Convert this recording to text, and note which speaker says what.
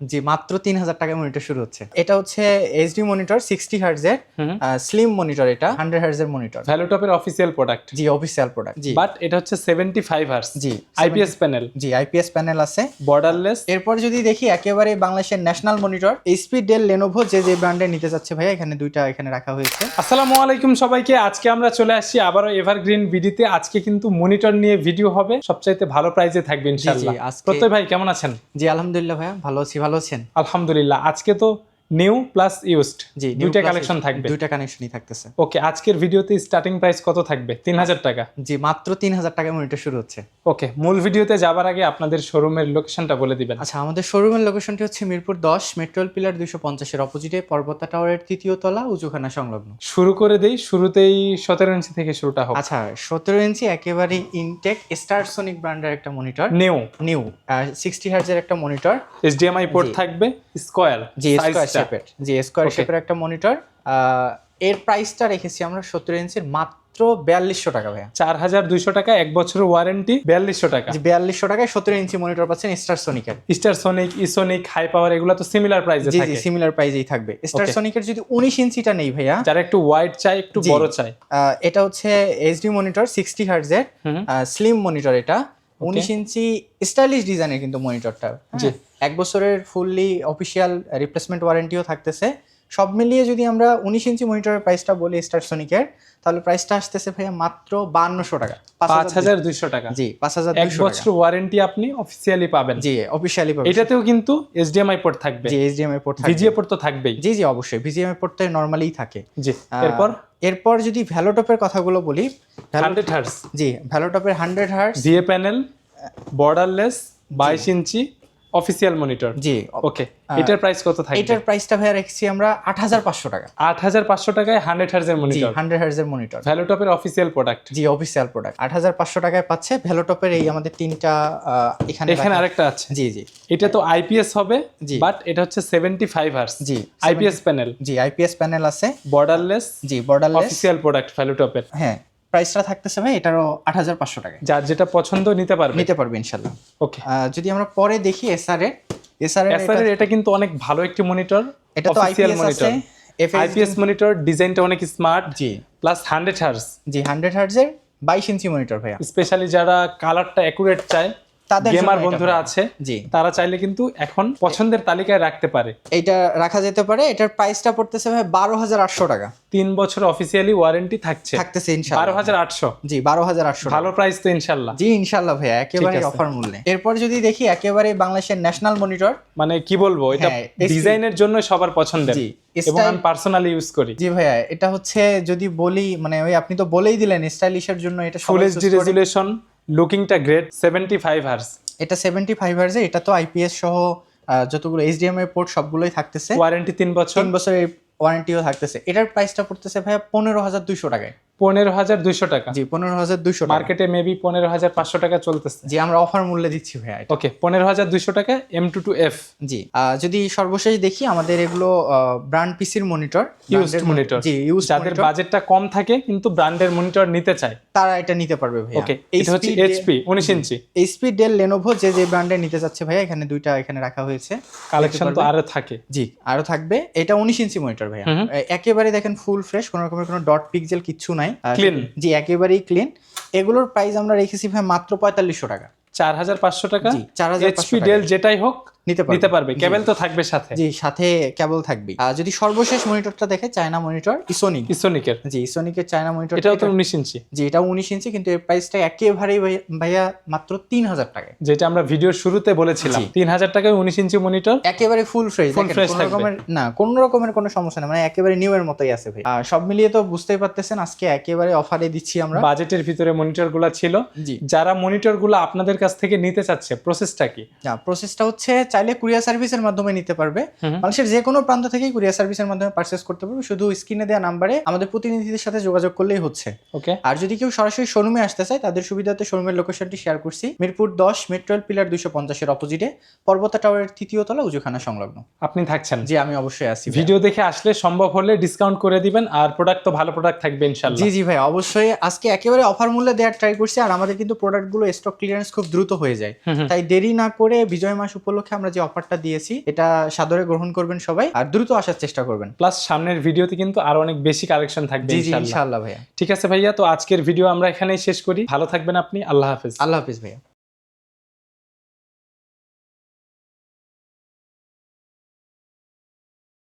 Speaker 1: জি মাত্র তিন হাজার টাকায় মনিটর শুরু হচ্ছে। এটা হচ্ছে এইচডি মনিটর সিক্সটি হার্জের স্লিম মনিটর এটা হান্ড্রেড হার্জের মনিটর
Speaker 2: ভ্যালুটপের অফিসিয়াল প্রোডাক্ট
Speaker 1: জি অফিসিয়াল প্রোডাক্ট জি।
Speaker 2: বাট এটা হচ্ছে সেভেন্টি ফাইভ হার্স
Speaker 1: জি
Speaker 2: আইপিএস প্যানেল
Speaker 1: জি আইপিএস প্যানেল আছে।
Speaker 2: বর্ডারলেস
Speaker 1: এরপর যদি দেখি একেবারে বাংলাদেশের national monitor HP Dell Lenovo যে যে ব্র্যান্ডে নিতে যাচ্ছে ভাইয়া এখানে দুইটা এখানে রাখা হয়েছে।
Speaker 2: আসসালামু আলাইকুম সবাইকে আজকে আমরা চলে আসছি আবারও এভারগ্রিন ভিডিওতে আজকে কিন্তু মনিটর নিয়ে ভিডিও হবে। সবচাইতে ভালো প্রাইজে থাকবে ইনশাআল্লাহ। প্রত্যয় ভাই কেমন আছেন?
Speaker 1: জি আলহামদুলিল্লাহ ভাইয়া ভালো আছি ভালো আছেন?
Speaker 2: আলহামদুলিল্লাহ। আজকে তো নিউ প্লাস ইউজড
Speaker 1: জি
Speaker 2: দুইটা কালেকশন থাকবে।
Speaker 1: দুইটা কানেকশনই থাকতেছে।
Speaker 2: ওকে আজকের ভিডিওতে স্টার্টিং প্রাইস কত থাকবে? তিন হাজার টাকা।
Speaker 1: জি মাত্র তিন হাজার টাকায় মনিটর শুরু হচ্ছে।
Speaker 2: ওকে মূল ভিডিওতে যাবার আগে আপনাদের শোরুমের লোকেশনটা বলে দিবেন।
Speaker 1: আচ্ছা আমাদের শোরুমের লোকেশনটি হচ্ছে মিরপুর দশ মেট্রোল পিলার দুইশো পঞ্চাশের অপোজিটে পর্বতা টাওয়ারের তৃতীয় তলা উজুখানা সংলগ্ন।
Speaker 2: শুরু করে দেই শুরুতেই সতেরো ইঞ্চি থেকে শুরুটা হোক।
Speaker 1: আচ্ছা সতেরো ইঞ্চি একেবারে ইনটেক স্টারসোনিক ব্র্যান্ডের একটা মনিটর
Speaker 2: নিউ
Speaker 1: নিউ সিক্সটি হার্জের একটা মনিটর
Speaker 2: এইচডিএমআই পোর্ট থাকবে স্কোয়ার
Speaker 1: জি স্কোয়ার শেপের জি স্কোয়ার শেপের একটা মনিটর এর প্রাইসটা রেখেছি আমরা সত্তর ইঞ্চির মাত্র বিয়াল্লিশশো টাকা ভাইয়া।
Speaker 2: চার হাজার দুইশো টাকা এক বছরের ওয়ারেন্টি বিয়াল্লিশশো টাকা।
Speaker 1: বিয়াল্লিশশো টাকায় সত্তর ইঞ্চি মনিটর পাচ্ছেন স্টারসোনিকের
Speaker 2: Star Sonic Esonic high power এগুলো তো সিমিলার প্রাইসে
Speaker 1: জি জি সিমিলার প্রাইজেই থাকবে। স্টারসোনিকের যদি উনিশ ইঞ্চিটা নেই ভাইয়া
Speaker 2: যারা একটু ওয়াইড চাই একটু বড় চাই
Speaker 1: এটা হচ্ছে এইচডি মনিটর সিক্সটি হার্জের। স্লিম মনিটর এটা। উনিশ ইঞ্চি স্টাইলিশ ডিজাইনের কিন্তু মনিটরটা
Speaker 2: জি।
Speaker 1: এক বছরের ফুললি অফিসিয়াল রিপ্লেসমেন্ট ওয়ারেন্টিও থাকতেছে। সব মিলিয়ে যদি আমরা উনিশ ইঞ্চি মনিটরের প্রাইসটা বলি স্টারসোনিকের তাহলে প্রাইসটা আসতেছে ভাইয়া মাত্র বান্নশো টাকা
Speaker 2: পাঁচ হাজার দুইশো। টাকা।
Speaker 1: জি পাঁচ হাজার
Speaker 2: এক বছর ওয়ারেন্টি আপনি অফিসিয়ালি পাবেন।
Speaker 1: জি অফিসিয়ালি পাবে
Speaker 2: এটাতেও কিন্তু এইচডিএমআই পোর্ট থাকবে।
Speaker 1: জি এইচডিএমআই পোর্ট থাকবে।
Speaker 2: ভিজিএ পোর্ট তো থাকবেই।
Speaker 1: জি জি অবশ্যই। ভিজিএমআই পোর্ট তো নর্মালিই থাকে।
Speaker 2: জি এরপর?
Speaker 1: এরপর যদি ভ্যালোটপের কথাগুলো বলি
Speaker 2: হান্ড্রেড হার্স
Speaker 1: জি ভ্যালোটপের hundred hertz
Speaker 2: VA panel borderless বাইশ ইঞ্চি অফিসিয়াল মনিটর
Speaker 1: জি।
Speaker 2: ওকে এটার প্রাইস কত থাকবে?
Speaker 1: এটার প্রাইসটা ভাইয়া রাখছি আমরা আট হাজার পাঁচশো টাকা।
Speaker 2: আট হাজার পাঁচশো টাকায় হান্ড্রেড হার্জের
Speaker 1: জি
Speaker 2: মনিটর
Speaker 1: হান্ড্রেড হার্জের মনিটর
Speaker 2: ভ্যালুটপের অফিসিয়াল প্রোডাক্ট
Speaker 1: জি অফিসিয়াল প্রোডাক্ট আট হাজার পাঁচশো টাকায় পাচ্ছে ভ্যালোটপের এই আমাদের তিনটা এখানে
Speaker 2: এখানে আরেকটা আছে।
Speaker 1: জি জি।
Speaker 2: এটা তো আইপিএস হবে
Speaker 1: জি।
Speaker 2: বাট এটা হচ্ছে সেভেন্টি ফাইভ হার্স
Speaker 1: জি
Speaker 2: আইপিএস প্যানেল
Speaker 1: জি আইপিএস প্যানেল আছে।
Speaker 2: বর্ডারলেস
Speaker 1: জি বর্ডারলেস
Speaker 2: অফিসিয়াল প্রোডাক্ট ভ্যালুটপের
Speaker 1: হ্যাঁ। প্রাইসটা থাকতেছে ভাই এটারও আট হাজার পাঁচশো টাকা
Speaker 2: যার যেটা পছন্দ নিতে পারবে।
Speaker 1: নিতে পারবে ইনশাল্লাহ।
Speaker 2: ওকে।
Speaker 1: যদি আমরা পরে দেখি এসআর এ এসআর
Speaker 2: এর এটা কিন্তু অনেক ভালো একটি মনিটর
Speaker 1: এটা তো
Speaker 2: IPL
Speaker 1: IPS
Speaker 2: monitor IPS monitor ডিজাইনটা অনেক স্মার্ট
Speaker 1: জি।
Speaker 2: প্লাস হান্ড্রেড হার্স
Speaker 1: জি হান্ড্রেড হার্স এর বাইশ ইঞ্চি মনিটর ভাইয়া।
Speaker 2: স্পেশালি যারা কালারটা অ্যাকুরেট চায়
Speaker 1: তাদের
Speaker 2: গেমার বন্ধুরা আছে
Speaker 1: জি।
Speaker 2: তারা চাইলে কিন্তু এখন পছন্দের তালিকায় রাখতে পারে।
Speaker 1: এইটা রাখা যেতে পারে। এটার প্রাইসটা পড়তেছে ভাই বারো হাজার আটশো টাকা।
Speaker 2: তিন বছর অফিসিয়ালি ওয়ারেন্টি থাকছে।
Speaker 1: থাকতেছে
Speaker 2: বারো হাজার আটশো।
Speaker 1: জি বারো হাজার আটশো
Speaker 2: ভালো প্রাইস তো ইনশাল্লাহ
Speaker 1: জি ইনশাল্লাহ ভাইয়া একেবারে অফার মূল্যে। এরপর যদি দেখি একেবারে বাংলাদেশের ন্যাশনাল মনিটর
Speaker 2: মানে কি বলব এটা
Speaker 1: হ্যাঁ,
Speaker 2: ডিজাইনের জন্য সবার পছন্দের।
Speaker 1: জি,
Speaker 2: এবং আমি পার্সোনালি ইউজ করি।
Speaker 1: জি ভাইয়া এটা হচ্ছে যদি বলি মানে ওই আপনি তো বলেই দিলেন স্টাইলিশের জন্য এটা
Speaker 2: ফুল এইচডি রেজুলেশন লুকিংটা গ্রেট সেভেন্টি ফাইভ হার্স
Speaker 1: এটা সেভেন্টি ফাইভ হার্সে এটা তো আইপিএস সহ যতগুলো এইচডিএমআই পোর্ট সবগুলোই থাকতেছে।
Speaker 2: ওয়ারেন্টি তিন বছর।
Speaker 1: তিন বছরের ওয়ারেন্টিও থাকতেছে। এটার প্রাইসটা পড়তেছে ভাইয়া পনেরো হাজার দুইশো টাকায়।
Speaker 2: পনেরো হাজার দুইশো টাকা।
Speaker 1: জি পনেরো হাজার দুইশো
Speaker 2: মার্কেটে মেবি পনেরো হাজার পাঁচশো টাকা চলতেছে।
Speaker 1: জি আমরা অফার মূল্যে দিচ্ছি ভাইয়া
Speaker 2: ওকে পনেরো হাজার দুইশো টাকা এম টু টু এফ
Speaker 1: জি যদি সর্বশেষ দেখি আমাদের এগুলো ব্র্যান্ড পিসির মনিটর
Speaker 2: ইউজড মনিটর
Speaker 1: জি ইউজ
Speaker 2: যাদের বাজেটটা কম থাকে কিন্তু ব্র্যান্ডের মনিটর নিতে চায়।
Speaker 1: তারা এটা নিতে পারবে ভাইয়া।
Speaker 2: ওকে এটা হচ্ছে এইচপি উনিশ ইঞ্চি।
Speaker 1: এইচপি ডেল লেনোভো যে যে ব্র্যান্ডে নিতে চাচ্ছে ভাইয়া এখানে দুইটা এখানে রাখা হয়েছে।
Speaker 2: কালেকশন তো আরও থাকে।
Speaker 1: জি আরও থাকবে। এটা উনিশ ইঞ্চি মনিটর ভাইয়া। একেবারে দেখেন ফুল ফ্রেশ কোনো রকমের কোনো ডট পিক্সেল কিচ্ছু নাই। আর-
Speaker 2: ক্লিন
Speaker 1: জি একেবারেই ক্লিন এগুলোর প্রাইস আমরা রেখেছি ভাই মাত্র পঁয়তাল্লিশশো টাকা।
Speaker 2: চার হাজার পাঁচশো টাকা?
Speaker 1: চার হাজার
Speaker 2: ডেল যেটাই হোক
Speaker 1: নিতে পারবে।
Speaker 2: কেবল তো থাকবে সাথে।
Speaker 1: জি সাথে কেবল থাকবে। যদি সর্বশেষ মনিটরটা দেখে চায়না মনিটর ইসোনিক
Speaker 2: ইসোনিকের
Speaker 1: জি ইসোনিকের চায়না মনিটর
Speaker 2: এটাও তো উনিশ ইঞ্চি।
Speaker 1: জি এটা উনিশ ইঞ্চি কিন্তু এর প্রাইসটা একেবারেই ভাইয়া মাত্র তিন হাজার
Speaker 2: যেটা আমরা ভিডিওর শুরুতে বলেছিলাম। তিন হাজার টাকায় উনিশ ইঞ্চি মনিটর।
Speaker 1: একেবারে ফুল ফ্রেশ কোনো রকমের না কোন রকমের কোনো সমস্যা নেই মানে একেবারে নিউ এর মতোই আছে ভাই। সব মিলিয়ে তো বুঝতেই পারতেছেন আজকে একেবারে অফারে দিচ্ছি আমরা।
Speaker 2: বাজেটের ভিতরে মনিটরগুলা ছিল যারা মনিটরগুলো আপনাদের কাছ থেকে নিতে চাচ্ছে প্রসেসটা কি?
Speaker 1: প্রসেসটা হচ্ছে চাইলে কুরিয়ার সার্ভিসের মাধ্যমে নিতে পারবে। মানুষের যে কোনো প্রান্ত থেকেই কুরিয়ার সার্ভিসের মাধ্যমে পারচেস করতে পারবে। শুধু স্ক্রিনে দেওয়া নাম্বারে আমাদের প্রতিনিধিদের সাথে যোগাযোগ করলেই হচ্ছে।
Speaker 2: ওকে
Speaker 1: আর যদি কেউ সরাসরি শোরুমে আসতে চায় তাদের সুবিধাতে শোরুমের লোকেশনটি শেয়ার করছি। মিরপুর দশ মেট্রোল পিলার দুইশো পঞ্চাশের অপোজিটে পর্বতা টাওয়ারের তৃতীয় তলা উজুখানা সংলগ্ন।
Speaker 2: আপনি থাকছেন।
Speaker 1: জি আমি অবশ্যই ভাইয়া।
Speaker 2: ভিডিও দেখে আসলে সম্ভব হলে ডিসকাউন্ট করে দিবেন আর প্রোডাক্ট তো ভালো প্রোডাক্ট থাকবে ইনশাল্লাহ
Speaker 1: জি জি ভাই অবশ্যই। আজকে একেবারে অফার মূল্যে দেওয়ার ট্রাই করছি আর আমাদের কিন্তু প্রোডাক্টগুলো স্টক ক্লিয়ারেন্স খুব দ্রুত হয়ে যায়। তাই দেরি না করে বিজয় মাস উপলক্ষে আমরা যে অফারটা দিয়েছি এটা সাদরে গ্রহণ করবেন সবাই আর দ্রুত আসার চেষ্টা করবেন।
Speaker 2: প্লাস সামনের ভিডিওতে কিন্তু আরও অনেক বেশি কালেকশন থাকবে
Speaker 1: জি জি
Speaker 2: ইনশাআল্লাহ।
Speaker 1: ইনশাআল্লাহ ভাইয়া।
Speaker 2: ঠিক আছে ভাইয়া তো আজকের ভিডিও আমরা এখানেই শেষ করি। ভালো থাকবেন আপনি আল্লাহ হাফেজ।
Speaker 1: আল্লাহ হাফেজ ভাইয়া।